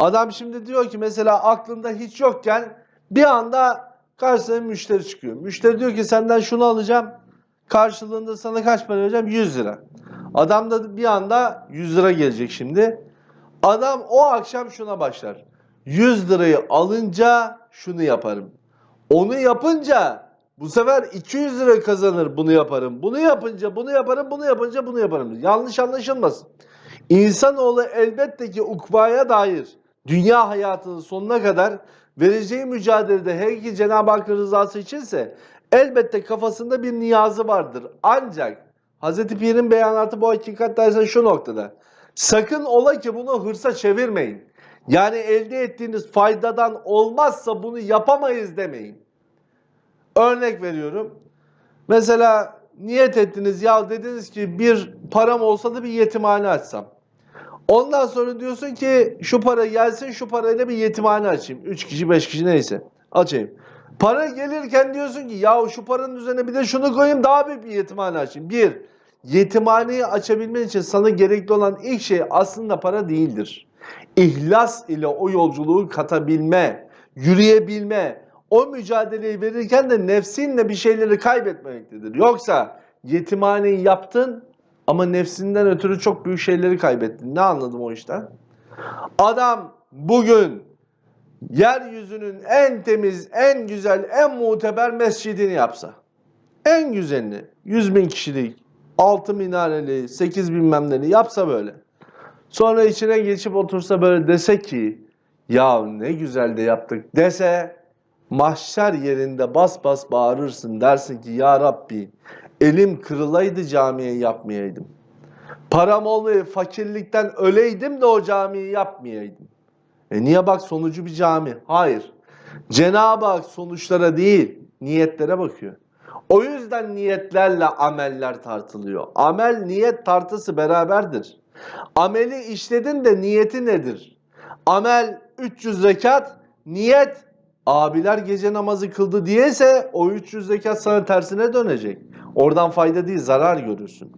Adam şimdi diyor ki mesela aklında hiç yokken bir anda karşısına müşteri çıkıyor. Müşteri diyor ki senden şunu alacağım. Karşılığında sana kaç para vereceğim? 100 lira. Adam da bir anda 100 lira gelecek şimdi. Adam o akşam şuna başlar. 100 lirayı alınca şunu yaparım. Onu yapınca bu sefer 200 lira kazanır bunu yaparım. Bunu yapınca bunu yaparım, bunu yapınca bunu yaparım. Yanlış anlaşılmasın. İnsanoğlu elbette ki ukbaya dair dünya hayatının sonuna kadar vereceği mücadelede her iki Cenab-ı Hakk'ın rızası içinse elbette kafasında bir niyazı vardır. Ancak Hz. Pir'in beyanatı bu hakikat dersen şu noktada. Sakın ola ki bunu hırsa çevirmeyin. Yani elde ettiğiniz faydadan olmazsa bunu yapamayız demeyin. Örnek veriyorum. Mesela niyet ettiniz ya dediniz ki bir param olsa da bir yetimhane açsam. Ondan sonra diyorsun ki şu para gelsin şu parayla bir yetimhane açayım. 3 kişi 5 kişi neyse açayım. Para gelirken diyorsun ki ya şu paranın üzerine bir de şunu koyayım daha büyük bir yetimhane açayım. Bir, yetimhaneyi açabilmen için sana gerekli olan ilk şey aslında para değildir. İhlas ile o yolculuğu katabilme, yürüyebilme, o mücadeleyi verirken de nefsinle bir şeyleri kaybetmemektedir. Yoksa yetimhaneyi yaptın ama nefsinden ötürü çok büyük şeyleri kaybettin. Ne anladım o işten? Adam bugün yeryüzünün en temiz, en güzel, en muteber mescidini yapsa. En güzelini, 100 bin kişilik, 6 minareli, 8 bilmem neli yapsa böyle. Sonra içine geçip otursa böyle dese ki ya ne güzel de yaptık dese mahşer yerinde bas bas bağırırsın dersin ki ya Rabbi elim kırılaydı camiye yapmayaydım. Param olmayı fakirlikten öleydim de o camiyi yapmayaydım. E niye bak sonucu bir cami? Hayır. Cenab-ı Hak sonuçlara değil niyetlere bakıyor. O yüzden niyetlerle ameller tartılıyor. Amel niyet tartısı beraberdir. Ameli işledin de niyeti nedir? Amel 300 rekat, niyet abiler gece namazı kıldı diyese o 300 rekat sana tersine dönecek. Oradan fayda değil zarar görürsün.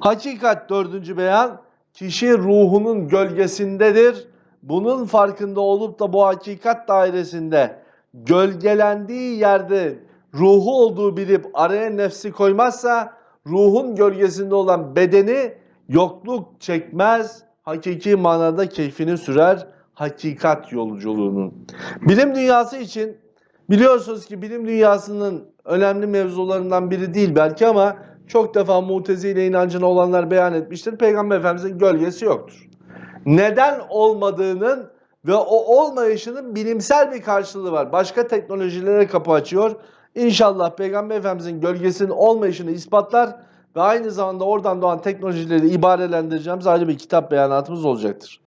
Hakikat dördüncü beyan kişi ruhunun gölgesindedir. Bunun farkında olup da bu hakikat dairesinde gölgelendiği yerde ruhu olduğu bilip araya nefsi koymazsa ruhun gölgesinde olan bedeni yokluk çekmez, hakiki manada keyfini sürer hakikat yolculuğunun. Bilim dünyası için biliyorsunuz ki bilim dünyasının önemli mevzularından biri değil belki ama çok defa mutezile inancına olanlar beyan etmiştir. Peygamber Efendimizin gölgesi yoktur. Neden olmadığının ve o olmayışının bilimsel bir karşılığı var. Başka teknolojilere kapı açıyor. İnşallah Peygamber Efendimizin gölgesinin olmayışını ispatlar ve aynı zamanda oradan doğan teknolojileri ibarelendireceğimiz ayrı bir kitap beyanatımız olacaktır.